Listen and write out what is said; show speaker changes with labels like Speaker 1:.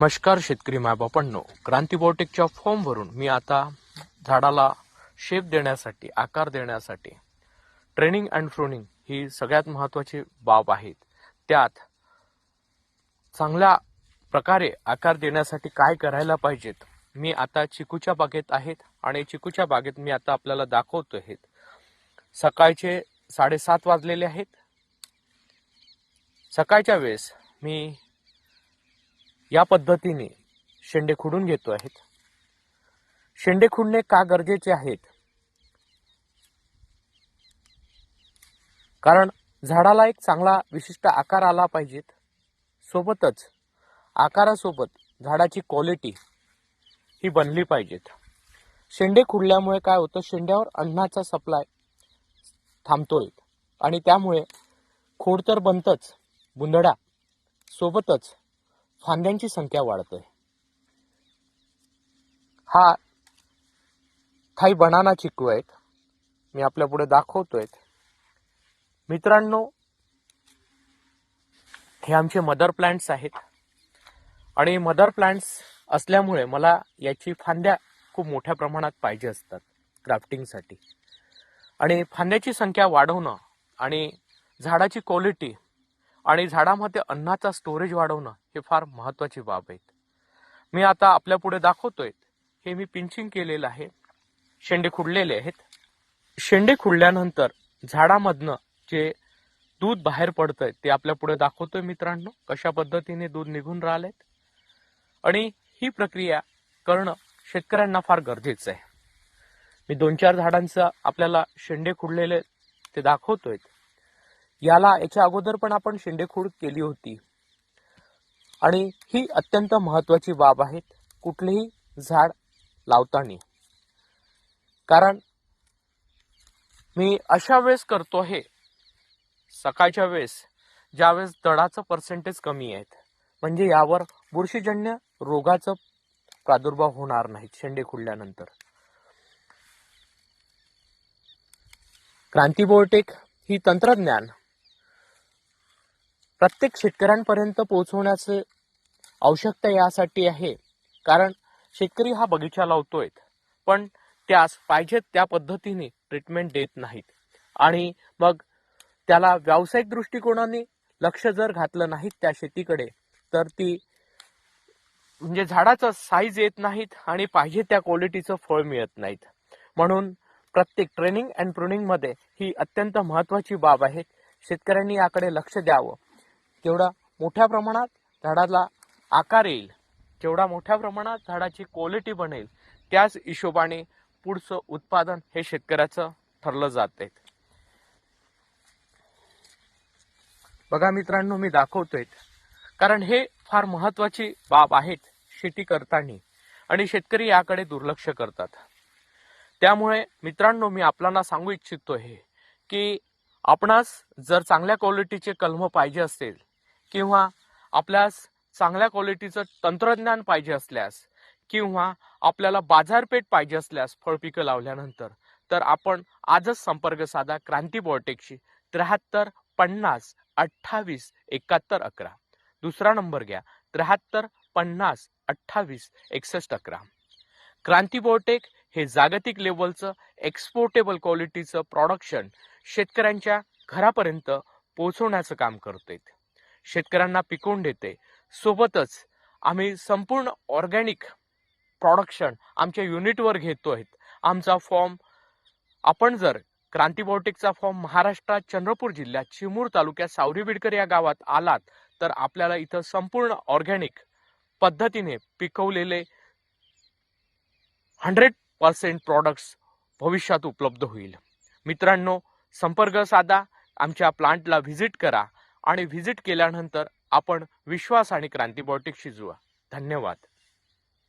Speaker 1: नमस्कार शेतकरी मायबापांनो. क्रांतीबोटेकच्या फॉर्मवरून मी आता झाडाला शेप देण्यासाठी आकार देण्यासाठी ट्रेनिंग अँड फ्रोनिंग ही सगळ्यात महत्वाची बाब आहे त्यात चांगल्या प्रकारे आकार देण्यासाठी काय करायला पाहिजेत मी आता चिकूच्या बागेत आहेत आणि चिकूच्या बागेत मी आता आपल्याला दाखवतो आहेत सकाळचे साडेसात वाजलेले आहेत. सकाळच्या वेळेस मी या पद्धतीने शेंडे खुडून घेतो आहेत. शेंडे खुडणे का गरजेचे आहेत? कारण झाडाला एक चांगला विशिष्ट आकार आला पाहिजेत. सोबतच आकारासोबत झाडाची क्वालिटी ही बनली पाहिजेत. शेंडे खुडल्यामुळे काय होतं? शेंड्यावर अन्नाचा सप्लाय थांबतोय. आणि त्यामुळे खोड तर बनतच बुंदडा सोबतच फांद्यांची संख्या वाढते हा काही बनाना चिकू आहेत. मी आपल्या पुढे दाखवतोय मित्रांनो हे आमचे मदर प्लांट्स आहेत. आणि मदर प्लांट्स असल्यामुळे मला याची फांद्या खूप मोठ्या प्रमाणात पाहिजे असतात क्राफ्टिंगसाठी आणि फांद्याची संख्या वाढवणं आणि झाडाची क्वालिटी आणि झाडामध्ये अन्नाचा स्टोरेज वाढवणं हे फार महत्वाची बाब आहेत. मी आता आपल्या पुढे दाखवतोय. हे मी पिंचिंग केलेलं आहे. शेंडे खुडलेले आहेत. शेंडे खुडल्यानंतर झाडामधनं जे दूध बाहेर पडतंय ते आपल्या पुढे दाखवतोय मित्रांनो. कशा पद्धतीने दूध निघून राहिलेत. आणि ही प्रक्रिया करणं शेतकऱ्यांना फार गरजेचं आहे. मी दोन चार झाडांचं आपल्याला शेंडे खुडलेले ते दाखवतोय. याला याच्या अगोदर पण आपण शेंडेखोड केली होती. आणि ही अत्यंत महत्वाची बाब आहे कुठलेही झाड लावताना. कारण मी अशा वेळेस करतो आहे सकाळच्या वेळेस ज्यावेळेस दडाचं पर्सेंटेज कमी आहेत. म्हणजे यावर बुरशीजन्य रोगाचं प्रादुर्भाव होणार नाहीत शेंडे खुडल्यानंतर. क्रांतीबोटेक ही तंत्रज्ञान प्रत्येक शेतकऱ्यांपर्यंत पोहोचवण्याचे आवश्यकता यासाठी आहे. कारण शेतकरी हा बगीचा लावतोय पण त्यास पाहिजे त्या पद्धतीने ट्रीटमेंट देत नाहीत. आणि मग त्याला व्यावसायिक दृष्टिकोनाने लक्ष जर घातलं नाहीत त्या शेतीकडे तर ती म्हणजे झाडाचं साईज येत नाहीत आणि पाहिजे त्या क्वालिटीचं फळ मिळत नाहीत. म्हणून प्रत्येक ट्रेनिंग अँड प्रुनिंगमध्ये ही अत्यंत महत्वाची बाब आहे. शेतकऱ्यांनी याकडे लक्ष द्यावं. तेवढा मोठ्या प्रमाणात झाडाला आकार येईल. जेवढा मोठ्या प्रमाणात झाडाची क्वालिटी बनेल. त्याच हिशोबाने पुढचं उत्पादन हे शेतकऱ्याचं ठरलं जात. बघा मित्रांनो मी दाखवतोय. कारण हे फार महत्वाची बाब आहेत शेती करताना. आणि शेतकरी याकडे दुर्लक्ष करतात. त्यामुळे मित्रांनो मी आपल्याला सांगू इच्छितो हे की आपणास जर चांगल्या क्वालिटीचे कलम पाहिजे असेल किंवा आपल्यास चांगल्या क्वालिटीचं तंत्रज्ञान पाहिजे असल्यास किंवा आपल्याला बाजारपेठ पाहिजे असल्यास फळपिकं लावल्यानंतर तर आपण आजच संपर्क साधा क्रांती बॉटेकशी त्र्याहत्तर पन्नास अठ्ठावीस एकाहत्तर अकरा. दुसरा नंबर घ्या त्र्याहत्तर पन्नास अठ्ठावीस एकसष्ट अकरा. क्रांती बॉटेक हे जागतिक लेवलचं एक्सपोर्टेबल क्वालिटीचं प्रॉडक्शन शेतकऱ्यांच्या घरापर्यंत पोहोचवण्याचं काम करते शेतकऱ्यांना पिकवून देते. सोबतच आम्ही संपूर्ण ऑर्गॅनिक प्रॉडक्शन आमच्या युनिटवर घेतो आहेत आमचा फॉर्म आपण जर क्रांतीबॉटिकचा फॉर्म महाराष्ट्रात चंद्रपूर जिल्ह्यात चिमूर तालुक्यात सावरी बिडकर या गावात आलात तर आपल्याला इथं संपूर्ण ऑर्गॅनिक पद्धतीने पिकवलेले हंड्रेड पर्सेंट प्रॉडक्ट्स भविष्यात उपलब्ध होईल. मित्रांनो संपर्क साधा आमच्या प्लांटला व्हिजिट करा. आणि व्हिजिट केल्यानंतर आपण विश्वास आणि क्रांतीबॉटिक जुळा. धन्यवाद.